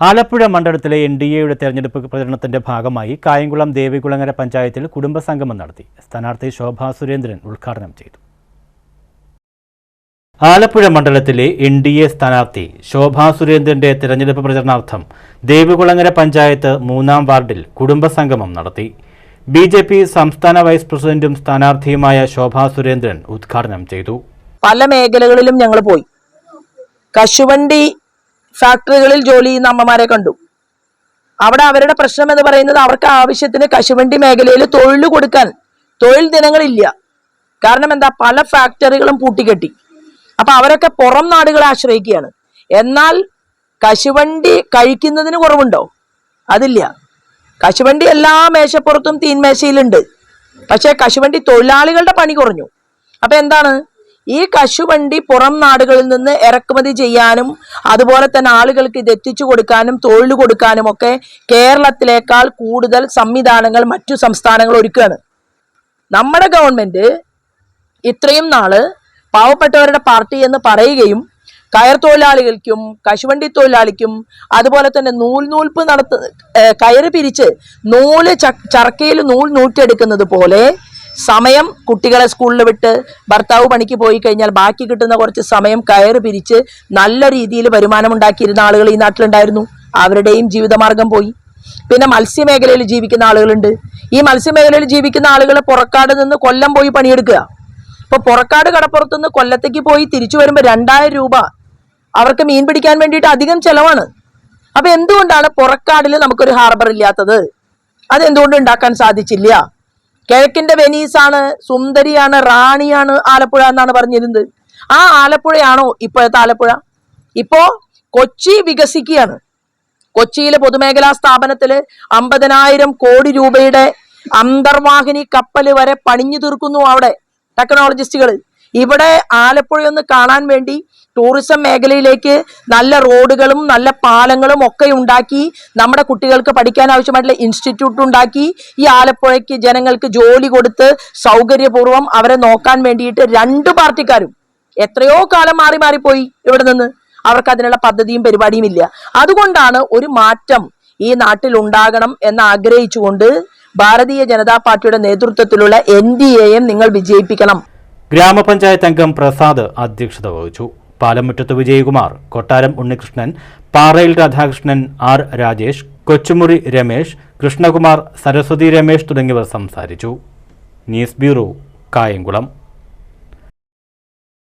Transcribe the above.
ആലപ്പുഴ മണ്ഡലത്തിലെ N D എയുടെ തെരഞ്ഞെടുപ്പ് പ്രചരണത്തിന്റെ ഭാഗമായി കായംകുളം ദേവികുളങ്ങര പഞ്ചായത്തിൽ കുടുംബസംഗമം നടത്തി. സ്ഥാനാർത്ഥി ശോഭാ സുരേന്ദ്രൻ ഉദ്ഘാടനം ചെയ്തു. ആലപ്പുഴ മണ്ഡലത്തിലെ എൻ ഡി എ സ്ഥാനാർത്ഥി ശോഭാ സുരേന്ദ്രന്റെ തെരഞ്ഞെടുപ്പ് പ്രചരണാർത്ഥം ദേവികുളങ്ങര പഞ്ചായത്ത് മൂന്നാം വാർഡിൽ കുടുംബസംഗമം നടത്തി. ബി ജെ പി സംസ്ഥാന വൈസ് പ്രസിഡന്റും സ്ഥാനാർത്ഥിയുമായ ശോഭാ സുരേന്ദ്രൻ ഉദ്ഘാടനം ചെയ്തു. പല മേഖലകളിലും ഞങ്ങൾ പോയി. കശുവണ്ടി ഫാക്ടറികളിൽ ജോലി ചെയ്യുന്ന അമ്മമാരെ കണ്ടു. അവിടെ അവരുടെ പ്രശ്നം എന്ന് പറയുന്നത് അവർക്ക് ആവശ്യത്തിന് കശുവണ്ടി മേഖലയിൽ തൊഴിൽ കൊടുക്കാൻ തൊഴിൽ ദിനങ്ങളില്ല. കാരണം എന്താ? പല ഫാക്ടറികളും പൂട്ടിക്കെട്ടി. അപ്പൊ അവരൊക്കെ പുറം നാടുകളെ ആശ്രയിക്കുകയാണ്. എന്നാൽ കശുവണ്ടി കഴിക്കുന്നതിന് കുറവുണ്ടോ? അതില്ല. കശുവണ്ടി എല്ലാ മേശപ്പുറത്തും തീൻമേശയിലുണ്ട്. പക്ഷേ കശുവണ്ടി തൊഴിലാളികളുടെ പണി കുറഞ്ഞു. അപ്പൊ എന്താണ്? ഈ കശുവണ്ടി പുറം നാടുകളിൽ നിന്ന് ഇറക്കുമതി ചെയ്യാനും അതുപോലെ തന്നെ ആളുകൾക്ക് ഇത് എത്തിച്ചു കൊടുക്കാനും തൊഴിൽ കൊടുക്കാനും ഒക്കെ കേരളത്തിലേക്കാൾ കൂടുതൽ സംവിധാനങ്ങൾ മറ്റു സംസ്ഥാനങ്ങൾ ഒരുക്കുകയാണ്. നമ്മുടെ ഗവൺമെന്റ് ഇത്രയും നാൾ പാവപ്പെട്ടവരുടെ പാർട്ടി എന്ന് പറയുകയും കയർ തൊഴിലാളികൾക്കും കശുവണ്ടി തൊഴിലാളിക്കും അതുപോലെ തന്നെ നൂൽ നൂൽപ്പ് നടത്ത ഏർ കയറ് പിരിച്ച് നൂൽ ചർക്കയിൽ നൂൽ നൂറ്റെടുക്കുന്നത് പോലെ സമയം കുട്ടികളെ സ്കൂളിൽ വിട്ട് ഭർത്താവ് പണിക്ക് പോയി കഴിഞ്ഞാൽ ബാക്കി കിട്ടുന്ന കുറച്ച് സമയം കയറ് പിരിച്ച് നല്ല രീതിയിൽ വരുമാനം ഉണ്ടാക്കിയിരുന്ന ആളുകൾ ഈ നാട്ടിലുണ്ടായിരുന്നു. അവരുടെയും ജീവിതമാർഗം പോയി. പിന്നെ മത്സ്യമേഖലയിൽ ജീവിക്കുന്ന ആളുകളുണ്ട്. ഈ മത്സ്യമേഖലയിൽ ജീവിക്കുന്ന ആളുകൾ പുറക്കാട് നിന്ന് കൊല്ലം പോയി പണിയെടുക്കുക. ഇപ്പൊ പുറക്കാട് കടപ്പുറത്തുനിന്ന് കൊല്ലത്തേക്ക് പോയി തിരിച്ചു വരുമ്പോൾ രണ്ടായിരം രൂപ അവർക്ക് മീൻ പിടിക്കാൻ വേണ്ടിയിട്ട് അധികം ചെലവാണ്. അപ്പൊ എന്തുകൊണ്ടാണ് പുറക്കാടിൽ നമുക്കൊരു ഹാർബർ ഇല്ലാത്തത്? അതെന്തുകൊണ്ട് ഉണ്ടാക്കാൻ സാധിച്ചില്ല? കിഴക്കിന്റെ വെനീസാണ് സുന്ദരിയാണ് റാണിയാണ് ആലപ്പുഴ എന്നാണ് പറഞ്ഞിരുന്നത്. ആ ആലപ്പുഴയാണോ ഇപ്പോഴത്തെ ആലപ്പുഴ? ഇപ്പോ കൊച്ചി വികസിക്കുകയാണ്. കൊച്ചിയിലെ പൊതുമേഖലാ സ്ഥാപനത്തിൽ അമ്പതിനായിരം കോടി രൂപയുടെ അന്തർവാഹിനി കപ്പൽ വരെ പണിഞ്ഞു തീർക്കുന്നു അവിടെ ടെക്നോളജിസ്റ്റുകൾ ഇവിടെ ആലപ്പുഴയൊന്ന് കാണാൻ വേണ്ടി ടൂറിസം മേഖലയിലേക്ക് നല്ല റോഡുകളും നല്ല പാലങ്ങളും ഒക്കെ ഉണ്ടാക്കി നമ്മുടെ കുട്ടികൾക്ക് പഠിക്കാൻ ആവശ്യമായിട്ടുള്ള ഇൻസ്റ്റിറ്റ്യൂട്ട് ഉണ്ടാക്കി. ഈ ആലപ്പുഴയ്ക്ക് ജനങ്ങൾക്ക് ജോലി കൊടുത്ത് സൗകര്യപൂർവം അവരെ നോക്കാൻ വേണ്ടിയിട്ട് രണ്ട് പാർട്ടിക്കാരും എത്രയോ കാലം മാറി മാറിപ്പോയി ഇവിടെ നിന്ന്. അവർക്ക് അതിനുള്ള പദ്ധതിയും പരിപാടിയും ഇല്ല. അതുകൊണ്ടാണ് ഒരു മാറ്റം ഈ നാട്ടിൽ ഉണ്ടാകണം എന്ന് ആഗ്രഹിച്ചുകൊണ്ട് ഭാരതീയ ജനതാ പാർട്ടിയുടെ നേതൃത്വത്തിലുള്ള എൻ ഡി എയും നിങ്ങൾ വിജയിപ്പിക്കണം. ഗ്രാമപഞ്ചായത്ത് അംഗം പ്രസാദ് അധ്യക്ഷത വഹിച്ചു. പാലമുറ്റത്ത് വിജയകുമാർ കൊട്ടാരം ഉണ്ണികൃഷ്ണൻ പാറയിൽ രാധാകൃഷ്ണൻ ആർ രാജേഷ് കൊച്ചുമുറി രമേശ് കൃഷ്ണകുമാർ സരസ്വതി രമേശ് തുടങ്ങിയവർ സംസാരിച്ചു. News bureau Kayamkulam.